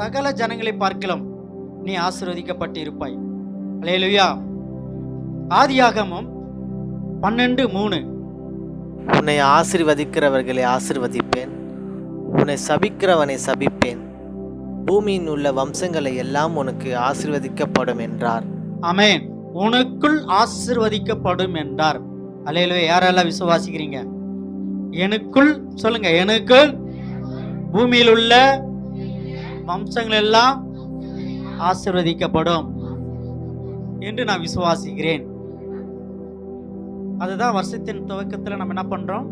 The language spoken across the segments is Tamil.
சகல ஜனங்களை பார்க்கலாம். நீ ஆசீர்வதிக்கப்பட்டு இருப்பாய் அலேலுயா ஆதியாகமம் பன்னெண்டு மூணு. உன்னை ஆசிர்வதிக்கிறவர்களை ஆசிர்வதிப்பேன். உன்னை சபிக்கிறவனை சபிப்பேன். பூமியின் உள்ள வம்சங்களை எல்லாம் உனக்கு ஆசிர்வதிக்கப்படும் என்றார். ஆமென். உனக்குள் ஆசிர்வதிக்கப்படும் என்றார். அலையிலுவே யாரெல்லாம் விசுவாசிக்கிறீங்க? எனக்குள் சொல்லுங்க எனக்குள் பூமியில் உள்ள வம்சங்கள் எல்லாம் ஆசிர்வதிக்கப்படும் என்று நான் விசுவாசிக்கிறேன். அதுதான் வருஷத்தின் துவக்கத்தில் நம்ம என்ன பண்றோம்?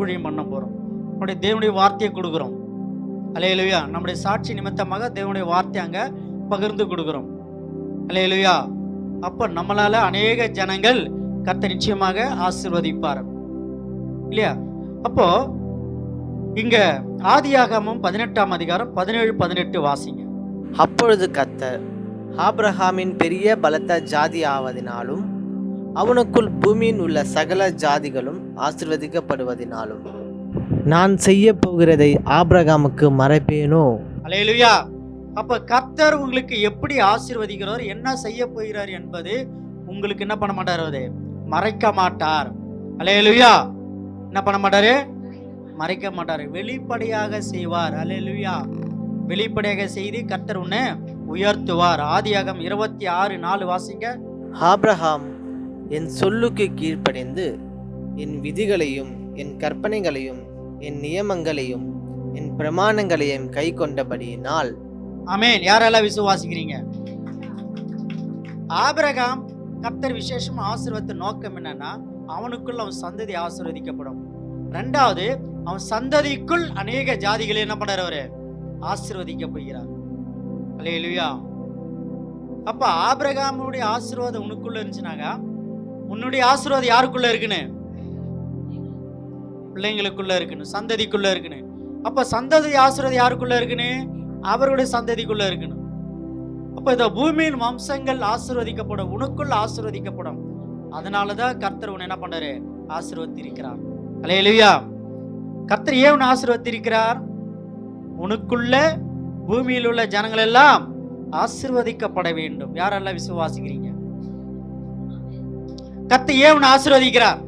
ஊழியம் பண்ண போறோம். நம்முடைய தேவனுடைய வார்த்தையை கொடுக்குறோம். அலையலுயா நம்முடைய சாட்சி நிமித்தமாக தேவனுடைய வார்த்தை அங்க பகிர்ந்து கொடுக்குறோம். அலையலுயா அப்போ நம்மளால அநேக ஜனங்கள் கத்த நிச்சயமாக ஆசிர்வதிப்பார். இல்லையா? அப்போ இங்க ஆதியாகமும் பதினெட்டாம் அதிகாரம் பதினேழு பதினெட்டு வாசிங்க. அப்பொழுது கத்தர் ஆபிரகாமின் பெரிய பலத்த ஜாதி ஆவதினாலும் அவனுக்குள் பூமியின் உள்ள சகல ஜாதிகளும் ஆசிர்வதிக்கப்படுவதினாலும் நான் செய்ய போகிறதை ஆபிரகாமுக்கு மறைப்பேனோ? அலையலுயா. அப்ப கர்த்தர் உங்களுக்கு எப்படி ஆசீர்வதிக்கிறார்? என்ன செய்ய போகிறார் என்பது உங்களுக்கு என்ன பண்ண மாட்டார் மறைக்க மாட்டார். அலையலுயா. என்ன பண்ண மாட்டாரு? மறைக்க மாட்டாரு. வெளிப்படையாக செய்வார். அலையலுயா வெளிப்படையாக செய்து கர்த்தர் உன்னை உயர்த்துவார். ஆதியாகம் இருபத்தி ஆறு நாலு வாசிங்க. ஆபிரகாம் என் சொல்லுக்கு கீழ்ப்படிந்து என் விதிகளையும் என் கற்பனைகளையும் என் நியமங்களையும் என் பிரமாணங்களையும் கை கொண்டபடியினால் ஆமென். யாரெல்லாம் விசுவாசிக்கிறீங்க? ஆபிரகாம் கர்த்தர் விசேஷமா ஆசீர்வாதத்தின் நோக்கம் என்னன்னா அவனுக்குள் அவன் சந்ததி ஆசீர்வதிக்கப்படும். ரெண்டாவது அவன் சந்ததிக்குள் அநேக ஜாதிகளை என்ன பண்ணார் அவரு? ஆசிர்வதிக்க போகிறார். அல்லேலூயா அப்ப ஆபிரகாமுடைய ஆசீர்வாதம் உனக்குள்ள இருந்துச்சுனாக்கா உன்னுடைய ஆசீர்வாதம் யாருக்குள்ள இருக்குன்னு? பிள்ளைங்களுக்குள்ள இருக்குன்னு சந்ததிக்குள்ள இருக்குன்னு. அப்ப சந்ததி ஆசீர்வாதம் யாருக்குள்ள இருக்குன்னு? அவருடைய சந்ததிக்குள்ள இருக்கணும் அப்ப இந்த பூமியின் வம்சங்கள் ஆசீர்வதிக்கப்படும் உனக்குள்ள ஆசீர்வதிக்கப்படும். அதனாலதான் கர்த்தர் உன்னை என்ன பண்ணாரு ஆசீர்வதித்திருக்கிறார். அலையலுயா கத்தர் ஏன் ஆசிர்வதித்திருக்கிறார்? உனக்குள்ள பூமியில் உள்ள ஜனங்கள் எல்லாம் ஆசிர்வதிக்கப்பட வேண்டும். யாரெல்லாம் விசுவாசிக்கிறீங்க? கர்த்தர் ஏன் உன்னை ஆசிர்வதிக்கிறார்?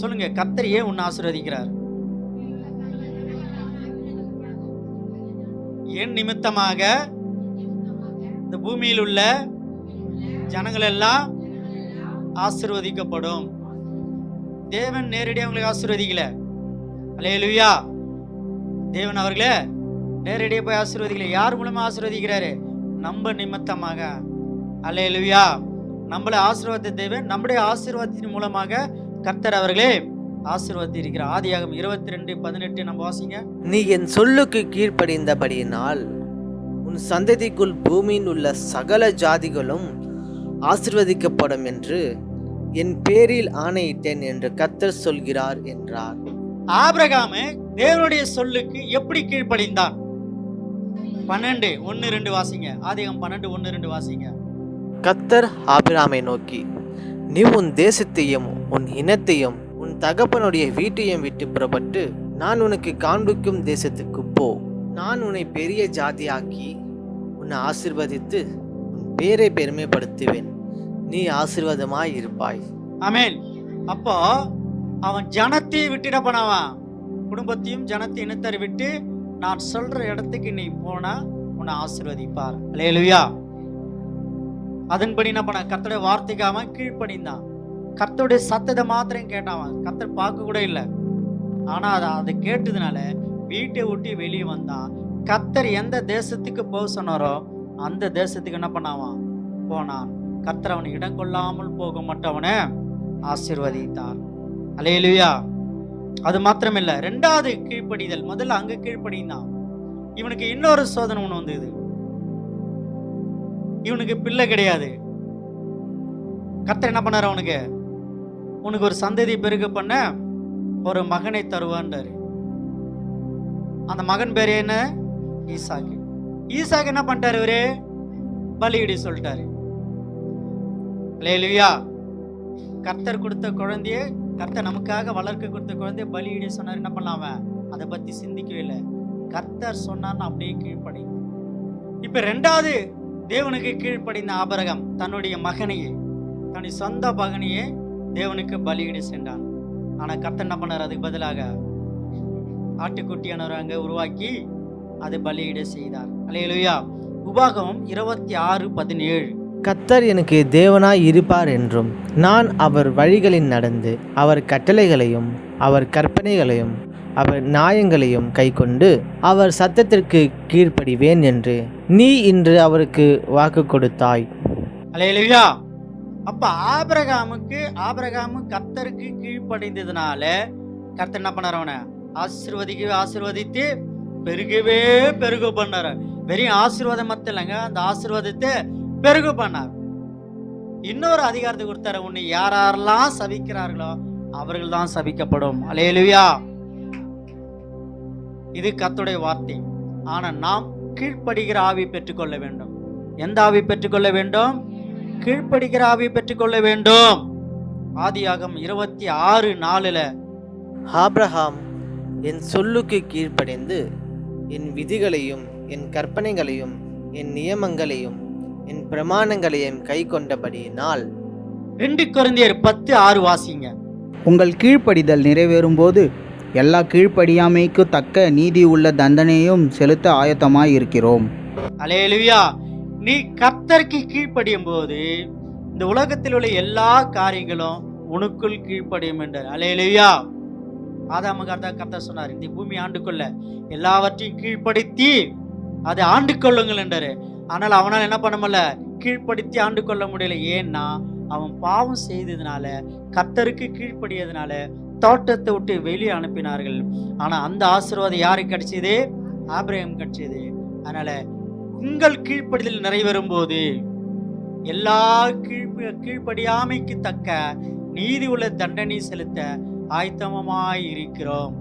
சொல்லுங்க கத்தர் ஏன் உன்னை ஆசிர்வதிக்கிறார்? என் நிமித்தமாக இந்த பூமியில் உள்ள ஜனங்கள் எல்லாம் ஆசிர்வதிக்கப்படும்? தேவன் நேரடியாக உங்களுக்கு ஆசீர்வதிக்கல. அல்லேலூயா. தேவன் அவர்களே நேரடியாக போய் ஆசீர்வதிக்கல. யார் மூலமாக ஆசீர்வதிக்கிறாரு? நம்ம நிமித்தமாக. அல்லேலூயா. நம்மளை ஆசீர்வாத தேவன் நம்முடைய ஆசீர்வாதத்தின் மூலமாக கர்த்தர் அவர்களே ஆசீர்வாதி இருக்கிற ஆதியாகம் இருபத்தி ரெண்டு பதினெட்டு நம்ம வாசிங்க. நீ என் சொல்லுக்கு கீழ்ப்படிந்தபடியினால் உன் சந்ததிக்குள் பூமியில் உள்ள சகல ஜாதிகளும் ஆசிர்வதிக்கப்படும் என்று என் பேரில் ஆணையிட்டேன் என்று கர்த்தர் சொல்கிறார் என்றார். ஆபிரகாமு தேவனுடைய சொல்லுக்கு எப்படி கீழ்ப்படிந்தான்? பன்னெண்டு ஒன்னு ரெண்டு வாசிங்க. ஆதிகம் பன்னெண்டு ஒன்னு ரெண்டு வாசிங்க. கர்த்தர் ஆபிராமை நோக்கி நீ உன் தேசத்தையும் உன் இனத்தையும் உன் தகப்பனுடைய வீட்டையும் விட்டு புறப்பட்டு நான் உனக்கு காண்பிக்கும் தேசத்துக்கு போ. நான் உன்னை பெரிய ஜாதியாக்கி உன்னை ஆசிர்வதித்து உன் பேரை பெருமைப்படுத்துவேன். நீ ஆசீர்வாதமாய் இருப்பாய். அமேன் அப்போ அவன் ஜனத்தை விட்டுட போனவன் குடும்பத்தையும் ஜனத்தை இனத்தரை விட்டு நான் சொல்ற இடத்துக்கு நீ போனா உன்னை ஆசீர்வதிப்பார். அல்லேலூயா அதன்படி என்ன பண்ண கர்த்தருடைய வார்த்தைக்கு அவன் கீழ்ப்படிந்தான். கர்த்தருடைய சத்தத்தை மாத்திரம் கேட்டான். கத்தர் கர்த்தர் பார்க்க கூட இல்லை. ஆனா அதை அதை கேட்டதுனால வீட்டை விட்டு வெளியே வந்தான். கர்த்தர் எந்த தேசத்துக்கு போக சொன்னாரோ அந்த தேசத்துக்கு என்ன பண்ணாவான் போனான். கர்த்தர் அவனை இடம் கொள்ளாமல் போக மாட்டவனை ஆசிர்வதித்தார். அலையலுயா அது மாத்திரமில்ல ரெண்டாவது கீழ்ப்படிதல். முதல்ல அங்க கீழ்ப்படிந்தான் இவனுக்கு இன்னொரு சோதனை ஒண்ணு வந்தது. இவனுக்கு பிள்ளை கிடையாது. கர்த்தர் என்ன பண்ணாரு அவனுக்கு? உனக்கு ஒரு சந்ததி பெருக பண்ண ஒரு மகனை தருவான்றாரு அந்த மகன் பேர் என்ன? ஈசாக்கு. ஈசாக்கு என்ன பண்ணிட்டாரு இவரு? பலியிடி சொல்லிட்டாரு. லேலுயா கர்த்தர் கொடுத்த குழந்தையே கர்த்தர் நமக்காக வளர்க்க கொடுத்த குழந்தைய பலியிட சொன்னார். என்ன பண்ணலாம்? அவன் அதை பத்தி சிந்திக்கவே இல்லை. கர்த்தர் சொன்னார்னு அப்படியே கீழ்ப்படை இப்ப ரெண்டாவது தேவனுக்கு கீழ்ப்படிந்த ஆபரகம் தன்னுடைய மகனையே தன்னுடைய சொந்த மகனையே தேவனுக்கு பலியிட சென்றான். ஆனா கர்த்தர் என்ன பண்ணார்? அதுக்கு பதிலாக ஆட்டுக்குட்டியானவர் அங்கே உருவாக்கி அது பலியிட செய்தார். அல்லேலூயா உபாகம் இருபத்தி ஆறு பதினேழு. கத்தர் எனக்கு தேவனாய் இருப்பார் என்றும் நான் அவர் வழிகளில் நடந்து அவர் கட்டளைகளையும் அவர் கற்பனைகளையும் அவர் நியாயங்களையும் கைக்கொண்டு அவர் சத்தத்திற்கு கீழ்ப்படிவேன் என்று நீ இன்று அவருக்கு வாக்கு கொடுத்தாய். அல்லேலூயா. அப்ப ஆபிரகாமுக்கு ஆபிரகாமு கர்த்தருக்கு கீழ்ப்படைந்ததுனால கர்த்தர் என்ன பண்ணார் ஆசிர்வதிக்கு ஆசிர்வதித்து ஆசீர்வதித்து பெருகவே பெருக பண்ணார். வெறும் ஆசீர்வாதம் மட்டும் இல்லைங்க அந்த ஆசீர்வாதத்தை பெருகு பண்ணார். இன்னொரு அதிகாரத்தை கொடுத்தாரு உன்னை யார் யாரெல்லாம் சபிக்கிறார்களோ அவர்கள் தான் சபிக்கப்படும். அலையலுவியா இது கத்துடைய வார்த்தை. ஆனால் நாம் கீழ்ப்படுகிற ஆவி பெற்றுக்கொள்ள வேண்டும். எந்த ஆவி பெற்றுக்கொள்ள வேண்டும்? கீழ்ப்படுகிற ஆவி பெற்றுக்கொள்ள வேண்டும். ஆதியாகம் இருபத்தி ஆறு நாலில் ஆப்ரஹாம் என் சொல்லுக்கு கீழ்ப்படைந்து என் விதிகளையும் என் கற்பனைகளையும் என் நியமங்களையும் என் பிரமாணங்களையும் கை கொண்டபடியினால் ரெண்டு குழந்தையர் பத்து ஆறு வாசிங்க. உங்கள் கீழ்ப்படிதல் நிறைவேறும்போது எல்லா கீழ்ப்படியாமைக்கு தக்க நீதி உள்ள தண்டனையும் செலுத்த ஆயத்தமாய் இருக்கிறோம் அலேலுயா நீ கர்த்தருக்கு கீழ்ப்படியும் போது இந்த உலகத்தில் உள்ள எல்லா காரியங்களும் உனக்குள் கீழ்ப்படியும் என்றார். அலேலுயா ஆதாமுக்கு அர்த்தம் கர்த்தர் சொன்னார் இந்த பூமி ஆண்டுக்கொள்ள எல்லாவற்றையும் கீழ்ப்படுத்தி அதை ஆண்டு கொள்ளுங்கள் என்றாரு. ஆனால் அவனால் என்ன பண்ண முடியல? கீழ்ப்படுத்தி ஆண்டு கொள்ள முடியல. ஏன்னா அவன் பாவம் செய்ததுனால கத்தருக்கு கீழ்ப்படியதுனால தோட்டத்தை விட்டு வெளியே அனுப்பினார்கள். ஆனால் அந்த ஆசீர்வாதம் யாருக்கு கிடைச்சது? ஆபிரகம் கிடைச்சது. அதனால உங்கள் கீழ்ப்படிதல் நிறைவேறும் போது எல்லா கீழ்ப்ப கீழ்ப்படியாமைக்கு தக்க நீதி உள்ள தண்டனை செலுத்த ஆயத்தமமாய் இருக்கிறோம்